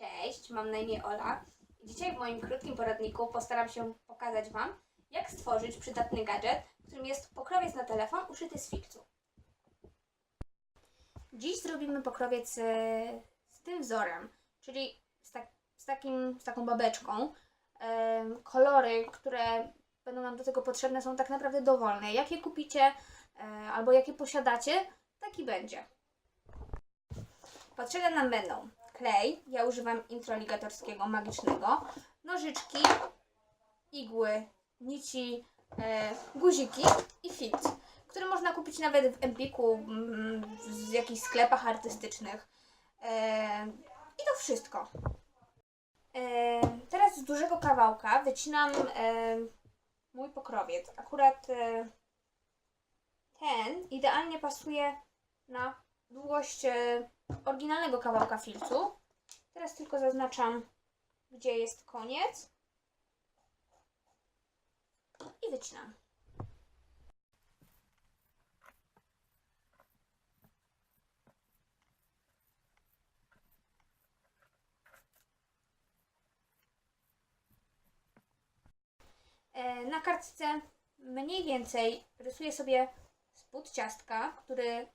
Cześć, mam na imię Ola. Dzisiaj w moim krótkim poradniku postaram się pokazać Wam, jak stworzyć przydatny gadżet, którym jest pokrowiec na telefon uszyty z filcu. Dziś zrobimy pokrowiec e, z tym wzorem, czyli z, tak, z, takim, z taką babeczką. Em, Kolory, które będą nam do tego potrzebne są tak naprawdę dowolne. Jakie kupicie e, albo jakie posiadacie, taki będzie. Potrzebne nam będą klej, ja używam introligatorskiego magicznego, nożyczki, igły, nici, e, guziki i filtr, który można kupić nawet w Empiku, mm, w jakichś sklepach artystycznych. E, I to wszystko. E, teraz z dużego kawałka wycinam e, mój pokrowiec. Akurat e, ten idealnie pasuje na długość e, oryginalnego kawałka filcu. Teraz tylko zaznaczam, gdzie jest koniec. I wycinam. E, Na kartce mniej więcej rysuję sobie spód ciastka, który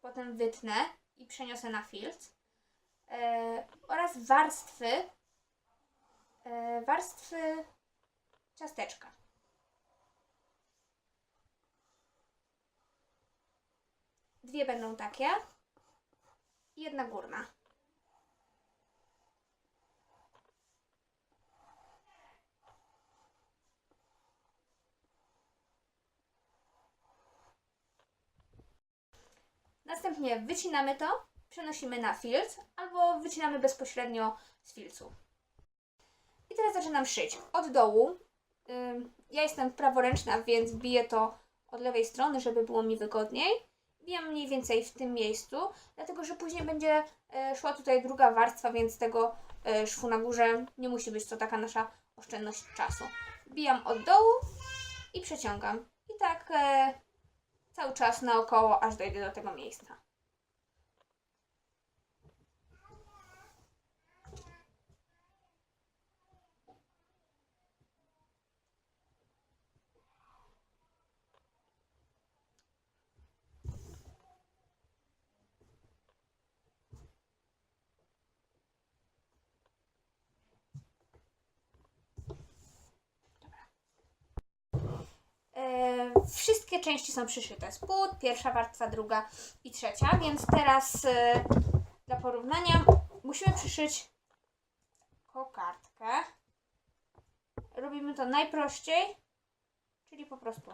potem wytnę i przeniosę na filtr. E, oraz warstwy e, warstwy ciasteczka. Dwie będą takie i jedna górna. Następnie wycinamy to, przenosimy na filtr albo wycinamy bezpośrednio z filcu. I teraz zaczynam szyć od dołu. Ja jestem praworęczna, więc biję to od lewej strony, żeby było mi wygodniej. Bijam mniej więcej w tym miejscu, dlatego że później będzie e, szła tutaj druga warstwa, więc tego e, szwu na górze nie musi być to taka nasza oszczędność czasu. Bijam od dołu i przeciągam. I tak e, cały czas naokoło, aż dojdę do tego miejsca. Wszystkie części są przyszyte. Spód, pierwsza warstwa, druga i trzecia, więc teraz e, dla porównania musimy przyszyć kokardkę. Robimy to najprościej, czyli po prostu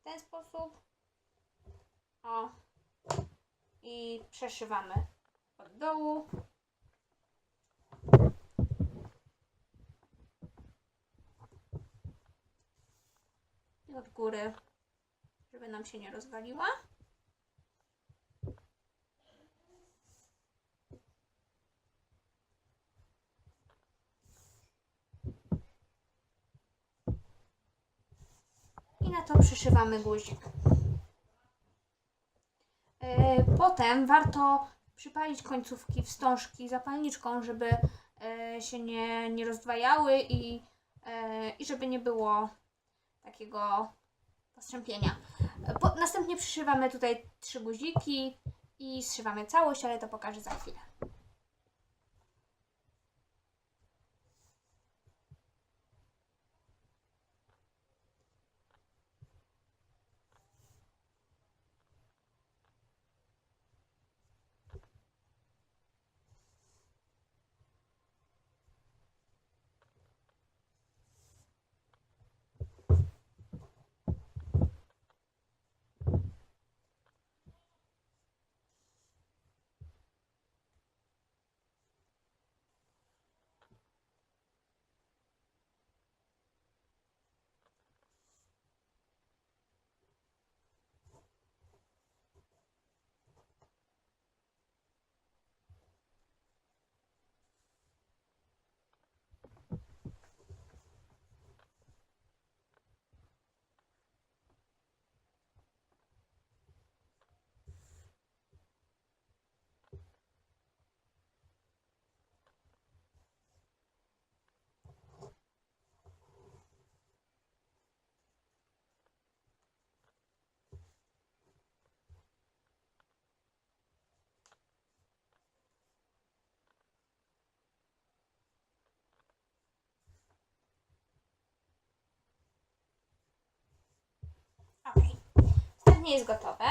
w ten sposób. O. I przeszywamy od dołu. I od góry, żeby nam się nie rozwaliła. I na to przyszywamy guzik. Yy, Potem warto przypalić końcówki wstążki zapalniczką, żeby yy, się nie, nie rozdwajały i, yy, i żeby nie było takiego postrzępienia. Po, następnie przyszywamy tutaj trzy guziki i zszywamy całość, ale to pokażę za chwilę. Nie jest gotowe.